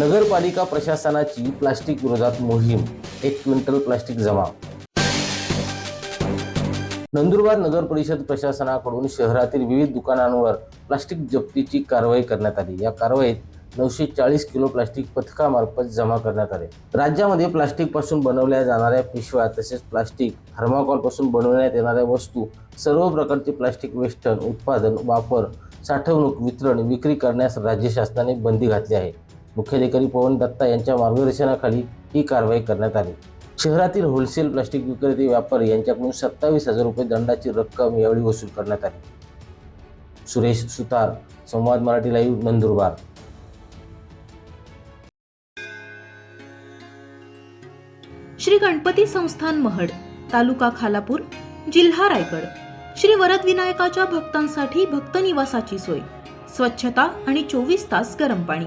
नगरपालिका प्रशासनाची प्लास्टिक विरोधात मोहीम. एक क्विंटल प्लास्टिक जमा. नंदुरबार नगर परिषद प्रशासनाकडून शहरातील विविध दुकानांवर प्लास्टिक जप्तीची कारवाई करण्यात आली. या कारवाईत नऊशे चाळीस किलो प्लास्टिक पथकामार्फत जमा करण्यात आले. राज्यामध्ये प्लास्टिकपासून बनवल्या जाणाऱ्या पिशव्या तसेच प्लास्टिक थर्माकॉलपासून बनवण्यात येणाऱ्या वस्तू सर्व प्रकारचे प्लास्टिक वेष्टन उत्पादन वापर साठवणूक वितरण विक्री करण्यास राज्य शासनाने बंदी घातली आहे. मुख्याधिकारी पवन दत्ता यांच्या मार्गदर्शनाखाली ही कारवाई करण्यात आली. शहरातील होलसेल प्लास्टिक विक्रेते व्यापारी यांच्याकडून सत्तावीस हजार रुपये दंडाची रक्कम यावेळी वसूल करण्यात आली. सुरेश सुतार संवाद मराठी लाईव्ह नंदुरबार. श्री गणपती संस्थान महड तालुका खालापूर जिल्हा रायगड. श्री वरद विनायकाच्या भक्तांसाठी भक्त निवासाची सोय स्वच्छता आणि चोवीस तास गरम पाणी.